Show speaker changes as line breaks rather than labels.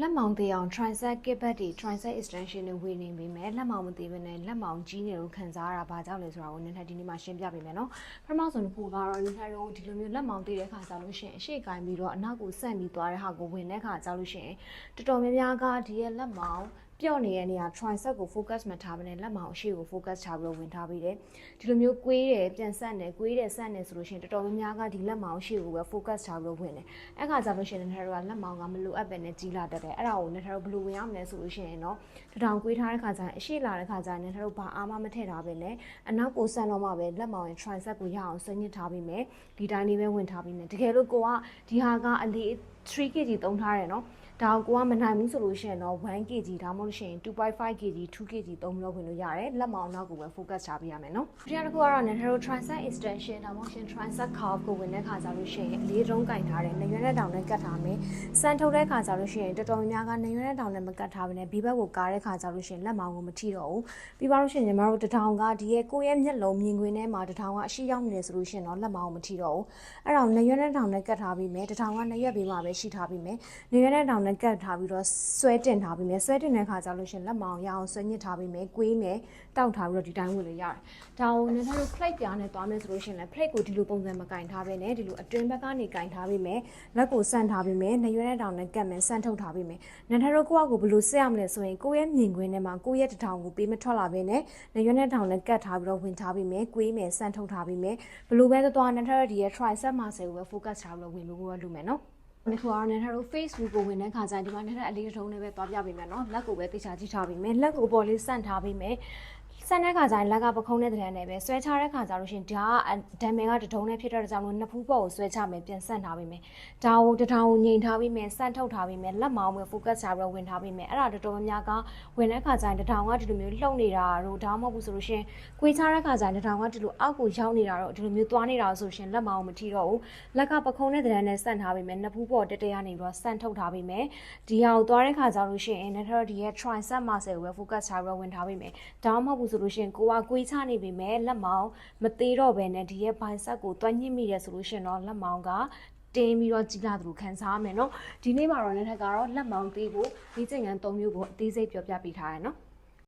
လက်မောင်သေးအောင် tricep kibet တွေ tricep extension တွေဝေနေပြီမဲ့လက်မောင်မသေးဘဲနဲ့လက်မောင်ကြီးနေလို့ခံစားရတာဘာကြောင့်လဲဆိုတာကိုနည်းနည်းဒီနေ့မှာရှင်းပြပေးမယ်နော်ပထမဆုံးတစ်ခုကတော့နည်းနည်းတော့ဒီလိုမျိုးလက်မောင်သေးတဲ့ခါကျလို့ရှိရင်အရှိကင်ပြီးတော့အနောက်ကိုဆက်ပြီးသွားတဲ့ဟာကိုဝင်တဲ့ခါကျလို့ရှိရင်တော်တော်များများကဒီရဲ့လက်မောင် ပြော့နေတဲ့နေရာ tricep ကို focus မထားဘဲနဲ့လက်မောင်အရှိကို focus ချပြီးတော့ဝင်ထားပြီးတယ်ဒီလိုမျိုးကွေးတယ်ပြန်ဆက်တယ်ကွေးတယ်ဆက်တယ်ဆိုလို့ရှိရင်တော်တော်များများကဒီလက်မောင်အရှိကိုပဲ focus ချပြီးတော့ဝင်တယ်အဲ့ခါကျလို့ရှိရင်လည်းတို့ကလက်မောင်ကမလိုအပ်ပဲနဲ့ကြီးလာတတ်တယ်အဲ့ဒါကိုလည်းတို့ဘယ်လိုဝင်ရမလဲဆိုလို့ရှိရင်တော့တထောင်ကွေးထားတဲ့ခါကျရင်အရှိလာတဲ့ခါကျရင်လည်းတို့ဘာအားမမထည့်ထားပဲနဲ့အနောက်ကိုဆန်တော့မှပဲလက်မောင်ရဲ့ tricep ကိုရအောင်ဆွဲညစ်ထားပြီးမယ်ဒီတိုင်းလေးပဲဝင်ထားပြီးမယ်တကယ်လို့ကိုကဒီဟာကအလေး 3kg သုံးထားတယ်နော်ဒါကိုကမနိုင်ဘူးဆိုလို့ရှိရင်တော့ 1kg ဒါမှမဟုတ်ရှင် 2.5kg 2kg သုံးပြီးတော့ဝင်လို့ရတယ်လက်မောင်နောက်ကိုပဲ focus ချပေးရမယ်နော်ဒီတစ်ခုကတော့ natural tricep extension ဒါမှမဟုတ်ရှင် tricep curve ကိုဝင်တဲ့ခါကျလို့ရှိရင်အလေးတုံးကင်ထားတယ်နေရွက်တဲ့တောင်နဲ့ကတ်ထားမယ်စမ်းထုတ်တဲ့ခါကျလို့ရှိရင်တော်တော်များများကနေရွက်တဲ့တောင်နဲ့မကတ်ထားဘဲနဲ့ဘီဘက်ကိုကားတဲ့ခါကျလို့ရှိရင်လက်မောင်ကိုမထိတော့ဘူးပြီးပါလို့ရှိရင်ညီမတို့တထောင်ကဒီရဲ့ကိုယ့်ရဲ့မျက်လုံးမြင်ကွင်းထဲမှာတထောင်ကအရှိရောက်နေတယ်ဆိုလို့ရှိရင်တော့လက်မောင်ကိုမထိတော့ဘူးအဲ့တော့နေရွက်တဲ့တောင်နဲ့ကတ်ထားပြီးမယ်တထောင်ကနေရွက်ပေးမှပဲရှိထားပြီးမယ်နေရွက်တဲ့တောင်နဲ့ကတ်ထားပြီးတော့ဆွဲတင်ထားပြီးမယ်ဆွဲတင်တဲ့ခါကျလို့ရှိရင်လက်မောင်ရအောင်ဆွဲညစ်ထားပြီးမယ်ကွေးမယ်တောက်ထားပြီးတော့ဒီတိုင်းဝင်လို့ရတယ်ဒါကိုနင်တို့ plate ပြားနဲ့သွားမယ်ဆိုလို့ရှိရင်လည်း plate ကိုဒီလိုပုံစံမကင်ထားပဲနဲ့ဒီလိုအတွင်းဘက်ကနေကင်ထားပြီးမယ်လက်ကိုဆန့်ထားပြီးမယ်နေရွက်တဲ့တောင်နဲ့ကတ်မယ်ဆန့်ထုတ်ထားပြီးမယ်နင်တို့ကိုယ့်အကိုဘယ်လိုဆက်ရမလဲဆိုရင်ကိုယ့်ရဲ့မြင်ကွင်းထဲမှာကိုယ့်ရဲ့တထောင်ကိုပေးမထွက်လာပဲနဲ့နေရွက်တဲ့တောင်နဲ့ကတ်ထားပြီးတော့ဝင်ထားပြီးမယ်ကွေးမယ်ဆန့်ထုတ်ထားပြီးမယ်ဘယ်လိုပဲသွားနင်တို့ဒီရဲ့ tricep muscle ကိုပဲ focus ထားပြီးတော့ဝင်လို့ကိုယ်ကလုပ်မယ်နော် ဒီခုကတော့နင်တို့ Facebook ကိုဝင်တဲ့ခါကျရင်ဒီမှာနင်တို့အလေးထုံးနဲ့ပဲသွားပြပေးမယ်နော်လက်ကိုပဲတိချာကြည့်ထားပေးမယ်လက်ကိုပေါ်လေးဆန့်ထားပေးမယ် ဆန်တဲ့ခါကျရင်လက်ကပခုံးတဲ့တဲ့နဲ့ပဲဆွဲချတဲ့ခါကျလို့ရှင်ဒါကဒံမယ်ကတထုံးနဲ့ဖြစ်တဲ့ကြောင့်လို့နှစ်ဖူးပေါ်ကိုဆွဲချမယ်ပြန်ဆန့်ထားပေးမယ်ဒါကိုတထောင်ကိုငိန်ထားပေးမယ်ဆန့်ထုတ်ထားပေးမယ်လက်မောင်းပဲ focus ချပြီးတော့ဝင်ထားပေးမယ်အဲ့ဒါတော်တော်များများကဝင်တဲ့ခါကျရင်တထောင်ကဒီလိုမျိုးလှုပ်နေတာတို့ဒါမှမဟုတ်ဘူးဆိုလို့ရှင်ကွေးချတဲ့ခါကျရင်တထောင်ကဒီလိုအောက်ကိုရောက်နေတာတော့ဒီလိုမျိုးသွားနေတာဆိုရှင်လက်မောင်းမထီတော့ဘူးလက်ကပခုံးတဲ့တဲ့နဲ့ဆန့်ထားပေးမယ်နှစ်ဖူးပေါ်တက်တက်ရနေပြီးတော့ဆန့်ထုတ်ထားပေးမယ်ဒီဟာကိုသွားတဲ့ခါကျလို့ရှင်နထရဒီရဲ့ tricep muscle ကိုပဲ focus ချပြီးတော့ဝင်ထားပေးမယ်ဒါမှမဟုတ်ဘူးဆိုလို့ရှင်ကိုကကွေးချနေပြီမဲ့လက်မောင်မသေးတော့ဘဲနဲ့ဒီရဲ့ဘိုင်ဆက်ကိုတွန်းညစ်မိတယ်ဆိုလို့ရှင်တော့လက်မောင်ကတင်းပြီးတော့ကြီးလာသလိုခံစားရမယ်နော်ဒီနေ့မှာတော့နေ့ထက်ကတော့လက်မောင်သေးဖို့ဒီကျင်ကန်၃မျိုးကိုအသေးစိတ်ပြောပြပေးထားရနော်